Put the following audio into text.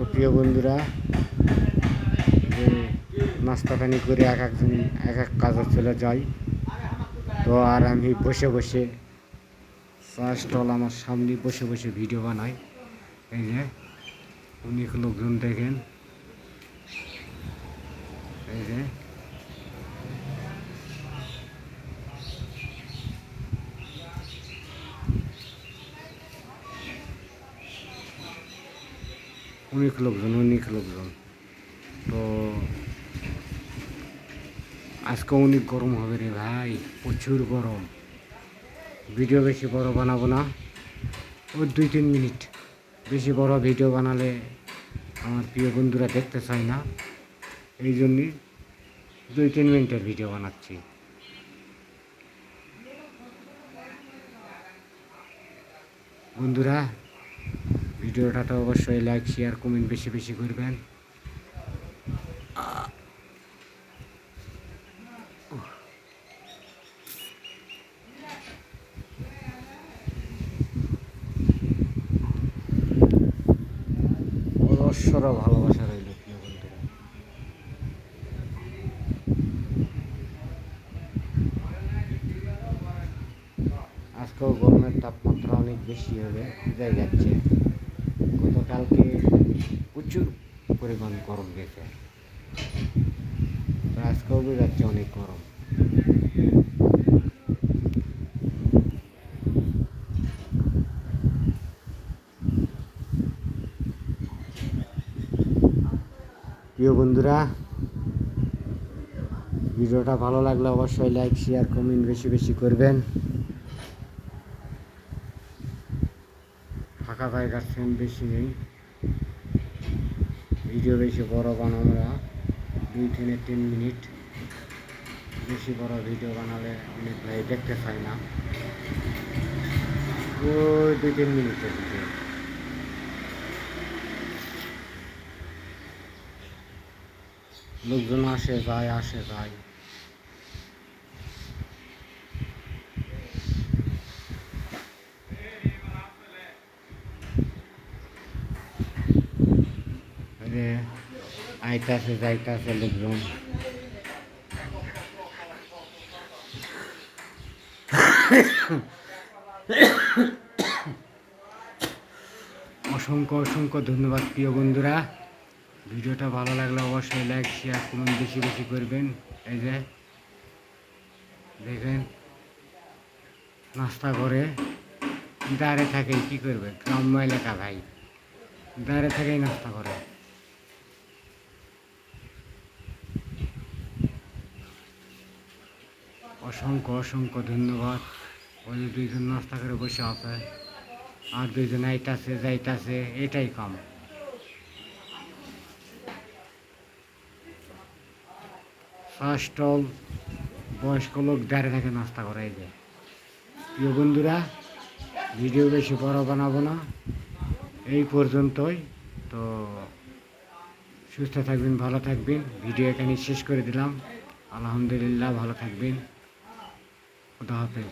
তো প্রিয় বন্ধুরা নাস্তা পানি করে এক একজন, এক এক কাজে চলে যাই। তো আর আমি বসে বসে চা স্টল আমার সামনে বসে বসে ভিডিও বানাই। এই যে, অনেক লোকজন দেখেন। এই যে অনেক লোকজন অনেক লোকজন তো আজকে অনেক গরম হবে রে ভাই, প্রচুর গরম। ভিডিও বেশি বড় বানাবো না। ওই দুই তিন মিনিট বেশি বড় ভিডিও বানালে আমার প্রিয় বন্ধুরা দেখতে চায় না। এই জন্যই দুই তিন মিনিটের ভিডিও বানাচ্ছি। বন্ধুরা ভিডিওটাতে অবশ্যই লাইক শেয়ার কমেন্ট বেশি বেশি করবেন। অবশ্যর ভালোবাসা রইল আজকেও গরমের তাপমাত্রা অনেক বেশি হবে, বোঝাই যাচ্ছে। প্রচুর পরিমাণ গরম গেছে। আজকেও যাচ্ছে অনেক গরম। প্রিয় বন্ধুরা, ভিডিওটা ভালো লাগলে অবশ্যই লাইক শেয়ার কমেন্ট বেশি বেশি করবেন। ফাঁকা জায়গার সেন বেশি নেই। ভিডিও বেশি বড় বানাবো না। দুই থেকে তিন মিনিট বেশি বড় ভিডিও বানালে অনেক ভাই দেখতে পাই না। ওই দুই তিন মিনিটের ভিডিও। লোকজন আসে যায় আসে যায় রে আইতাছে যাইতাছে লোকজন। অসংখ্য অসংখ্য ধন্যবাদ প্রিয় বন্ধুরা। ভিডিওটা ভালো লাগলে অবশ্যই লাইক শেয়ার কমেন্ট বেশি বেশি করবেন। এই যে, দেখেন, নাস্তা করে দাঁড়ে থাকে, কি করবে? গ্রাম্য এলাকা ভাই। দাঁড়ে থেকেই নাস্তা করে। অসংখ্য অসংখ্য ধন্যবাদ। ওই যে দুইজন নাস্তা করে বসে আছে। আর দুইজন আইতাছে, যাইতাছে, এটাই কাম। স্টল বয়স্ক লোক দাঁড়িয়ে থাকে নাস্তা করাই যায় প্রিয় বন্ধুরা, ভিডিও বেশি বড় বানাবো না। এই পর্যন্তই। তো সুস্থ থাকবেন, ভালো থাকবেন। ভিডিও এখানে শেষ করে দিলাম। আলহামদুলিল্লাহ, ভালো থাকবেন। खुदा हाफ़िज़